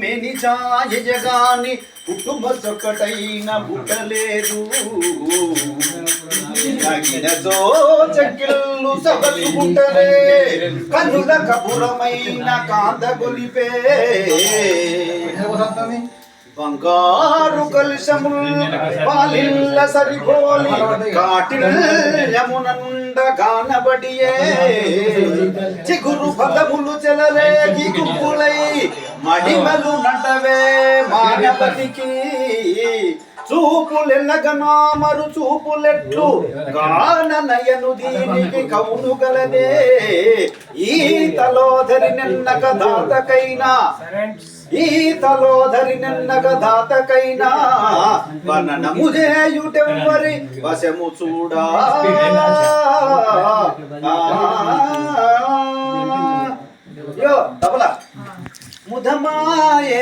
మేని ఛాయగాని కుటుంబ చొక్కటైన బుట్టలేదు. తగినదో చక్కిళ్ళు సభలు బుట్టలే కన్నుల కపురమైన కాంత గొలిపే. బంగారు కలుషముల్ పాలిల్ల సరిపోలి కాటిల్ యమున గానబడియే. చిగురు పదములు చెలలేగి గుప్పుల మడిమలు నటవే మానవతికి. చూపులెన్నగనా మరు చూపులెట్లు గాన నయను దీనికి కవును గలదే. ఈ తలోధరి నిన్నక దాతకైనా ఈ తలోధరి నిన్నక దాతకైనా వననము చేయుటెవ్వరి వశము చూడా. damaye